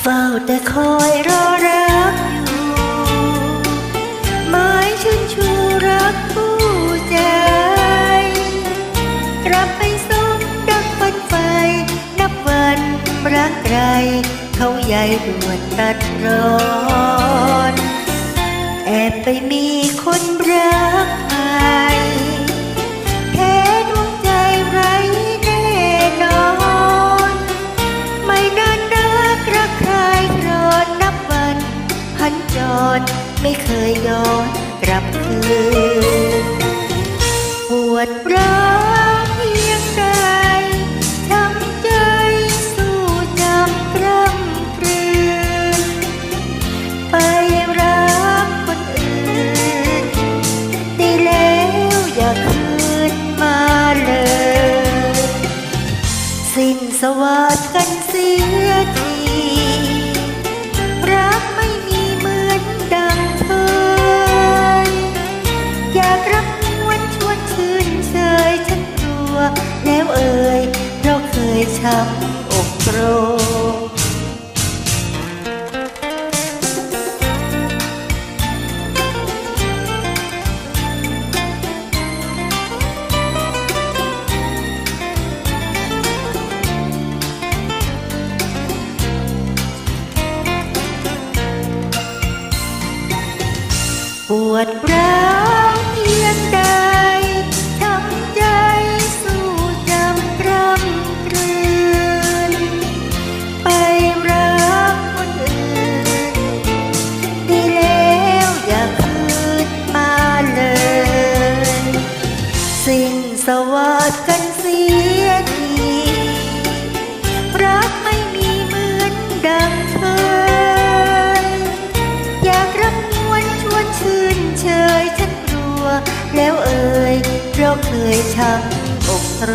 เฝ้าแต่คอยรอรักอยู่หมายชื่นชูรักผู้ใจกลับไปสมดังฝันไฟ นับวันรักใครเขาใหญ่ด่วนตัดร้อน แอบไปมีคนรัก จรไม่เคยย้อนกลับคืนปวดร้าวเพียงใดทำใจสู้จำกรำกลืนไปรักคนอื่นได้แล้วอย่าคืนมาเลย สิ้นสวัสดกันเสียที ช้ำอกโกรธปวดร้า สวัสดกันเสียทีรักไม่มีเหมือนดังเคยอยากรับนวลชวนชื่นเชยฉันกลัว แล้วเอ่ยเพราะเคยช้ำอกโตร